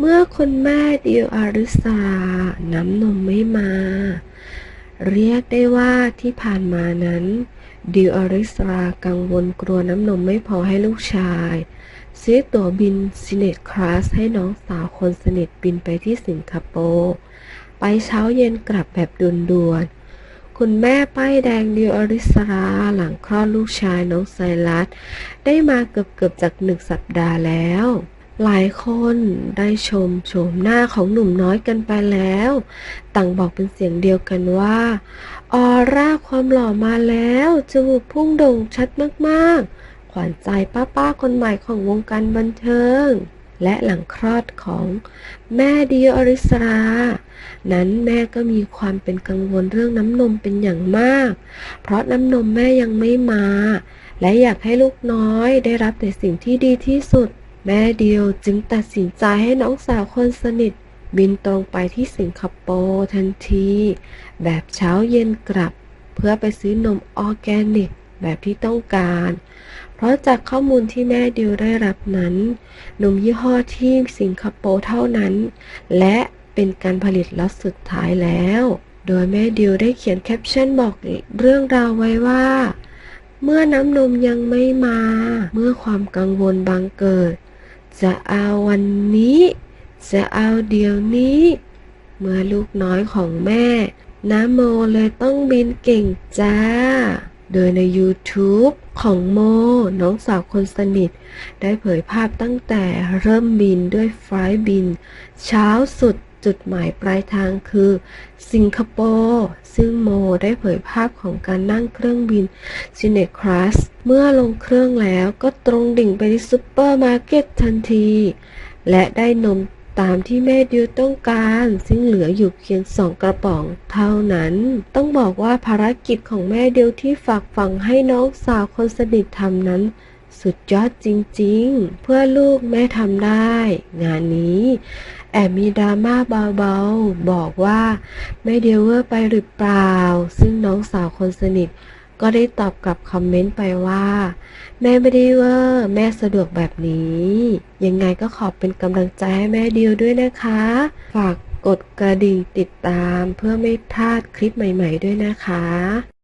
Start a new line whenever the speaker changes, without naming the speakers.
เมื่อคุณแม่ดียวอาริสา น้ำนมไม่มา เรียกได้ว่าที่ผ่านมานั้นดิวอาริสรากังวลกลัวน้ำนมไม่พอให้ลูกชาย ซื้อตั๋วบินซิเนตคลาสให้น้องสาวคนสนิทบินไปที่สิงคโปร์ไปเช้าเย็นกลับแบบด่วนๆ คุณแม่ป้ายแดงดิวอาริสราหลังคลอดลูกชายน้องไซรัส ได้มาเกือบๆจากหนึ่งสัปดาห์แล้ว หลายคนได้ชมโฉมหน้าของหนุ่มน้อยกันไปแล้ว ต่างบอกเป็นเสียงเดียวกันว่า ออร่าความหล่อมาแล้วจมูกพุ่งโด่งชัดมากๆ ขวัญใจป้าๆคนใหม่ของวงการบันเทิง และหลังคลอดของแม่ดิอริสรา นั้นแม่ก็มีความเป็นกังวลเรื่องน้ำนมเป็นอย่างมาก เพราะน้ำนมแม่ยังไม่มา และอยากให้ลูกน้อยได้รับแต่สิ่งที่ดีที่สุด แม่เดียวจึงตัดสินใจให้น้องสาวคนสนิท บินตรงไปที่สิงคโปร์ทันที แบบเช้าเย็นกลับ เพื่อไปซื้อนมออร์แกนิกแบบที่ต้องการ เพราะจากข้อมูลที่แม่เดียวได้รับนั้น นมยี่ห้อที่สิงคโปร์เท่านั้น และเป็นการผลิตล็อตสุดท้ายแล้ว โดยแม่เดียวได้เขียนแคปชั่นบอกเรื่องราวไว้ว่า เมื่อน้ำนมยังไม่มา เมื่อความกังวลบังเกิด จะเอาวันนี้ จะเอาเดี๋ยวนี้ เมื่อลูกน้อยของแม่น้าโมเลยต้องบินเก่งจ้า โดยใน YouTube ของโม น้องสาวคนสนิท ได้เผยภาพตั้งแต่เริ่มบินด้วยไฟล์บิน เช้าสุด จุดหมายปลายทางคือสิงคโปร์ซึ่งโมได้เผยภาพของการนั่งเครื่องบินซินเนคลาสเมื่อลงเครื่องแล้วก็ตรงดิ่งไปที่ซุปเปอร์มาร์เก็ตทันที และได้นมตามที่แม่ดิวต้องการ ซึ่งเหลืออยู่เพียงสองกระป๋องเท่านั้น ต้องบอกว่าภารกิจของแม่ดิวที่ฝากฝังให้น้องสาวคนสนิททำนั้น สุดยอดจริงๆ เพื่อลูกแม่ทำได้ งานนี้ แอบมีดราม่าเบาๆ บอกว่าแม่เดียวเวอร์ไปหรือเปล่า ซึ่งน้องสาวคนสนิท ก็ได้ตอบกลับคอมเมนต์ไปว่า แม่ไม่ได้เวอร์ แม่สะดวกแบบนี้ ยังไงก็ขอเป็นกำลังใจให้แม่เดียวด้วยนะคะ ฝากกดกระดิ่งติดตามเพื่อไม่พลาดคลิปใหม่ ๆ ด้วยนะคะ